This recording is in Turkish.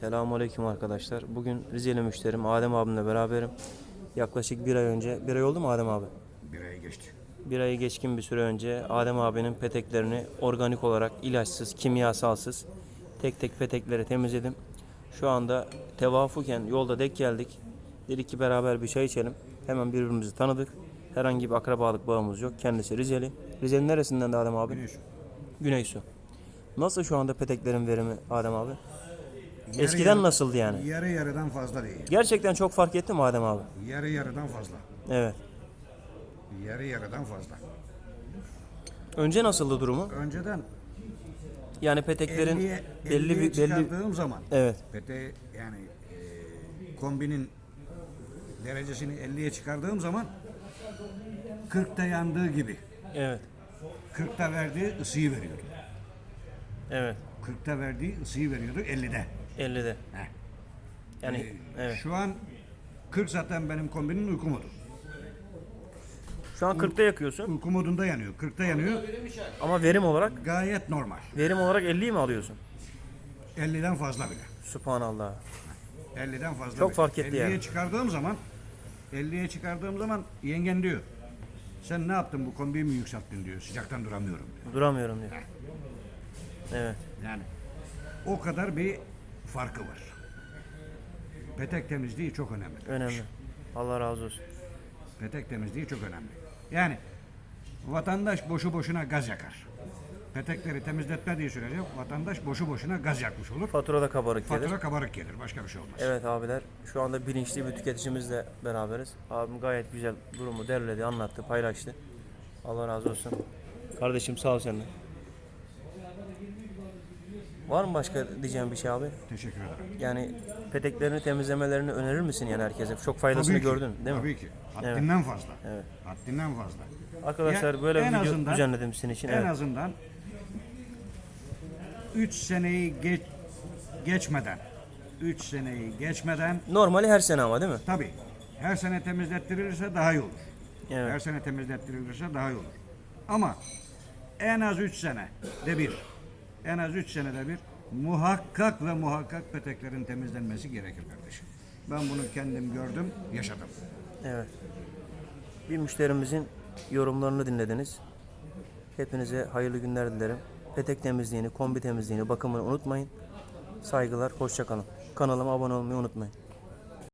Selamünaleyküm arkadaşlar. Bugün Rizeli müşterim Adem abimle beraberim. Yaklaşık bir ay önce, bir ay oldu mu Adem abi? Bir ay geçti. Bir ayı geçkin bir süre önce Adem abinin peteklerini organik olarak ilaçsız, kimyasalsız tek tek petekleri temizledim. Şu anda tevafuken yolda denk geldik. Dedik ki beraber bir çay içelim. Hemen birbirimizi tanıdık. Herhangi bir akrabalık bağımız yok. Kendisi Rizeli. Rize'nin neresinden de Adem abi? Güneş. Güneysu. Nasıl şu anda peteklerin verimi Adem abi? Yarı Eskiden yarı- nasıldı yani? Yarı yarıdan fazla değil. Gerçekten çok fark etti mi Adem abi? Yarı yarıdan fazla. Evet. Yarı yarıdan fazla. Önce nasıldı durumu? Önceden Yani peteklerin 50'ye belli 50'ye bir belli çıkardığım zaman Evet. pete yani e, kombinin derecesini 50'ye çıkardığım zaman 40'ta yandığı gibi Evet. 40'ta verdiği ısıyı veriyordu. Evet. 40'ta verdiği ısıyı veriyordu 50'de. 50'de. Heh. Yani Ee, evet. Şu an 40 zaten benim kombinin uyku modu. Şu an 40'ta yakıyorsun Uyku modunda yanıyor. 40'ta yanıyor. ama verim olarak Gayet normal. verim olarak 50'yi mi alıyorsun? 50'den fazla bile. Subhanallah. 50'den fazla. Çok bile. fark etti 50'ye yani. çıkardığım zaman 50'ye çıkardığım zaman yengen diyor. Sen ne yaptın bu kombiyi mi yükselttin diyor. Sıcaktan duramıyorum diyor. Duramıyorum diyor. Evet. Yani o kadar bir farkı var. Petek temizliği çok önemli. Önemli. Allah razı olsun. Petek temizliği çok önemli. Yani vatandaş boşu boşuna gaz yakar. Petekleri temizletmediği sürece vatandaş boşu boşuna gaz yakmış olur. Faturada kabarık gelir. Fatura kabarık gelir. Başka bir şey olmaz. Evet abiler şu anda bilinçli bir tüketicimizle beraberiz. Abim gayet güzel durumu derledi, anlattı, paylaştı. Allah razı olsun. Kardeşim sağ ol sen de. Var mı başka diyeceğim bir şey abi? Teşekkür ederim. Yani peteklerini temizlemelerini önerir misin yani herkese? Çok faydasını Tabii ki, gördün değil mi? Tabii ki. Haddinden fazla. Evet. Haddinden fazla. Arkadaşlar Ya, böyle en bir video azından- düzenledim sizin için. En Evet. azından 3 seneyi geç, geçmeden 3 seneyi geçmeden Normali her sene ama değil mi? tabii her sene temizlettirilirse daha iyi olur. Evet. Her sene temizlettirilirse daha iyi olur. Ama en az 3 sene de bir en az 3 senede bir muhakkak ve muhakkak peteklerin temizlenmesi gerekir kardeşim. Ben bunu kendim gördüm, yaşadım. Evet. Bir müşterimizin yorumlarını dinlediniz. Hepinize hayırlı günler dilerim. Petek temizliğini, kombi temizliğini, bakımını unutmayın. Saygılar, hoşça kalın. Kanalıma abone olmayı unutmayın.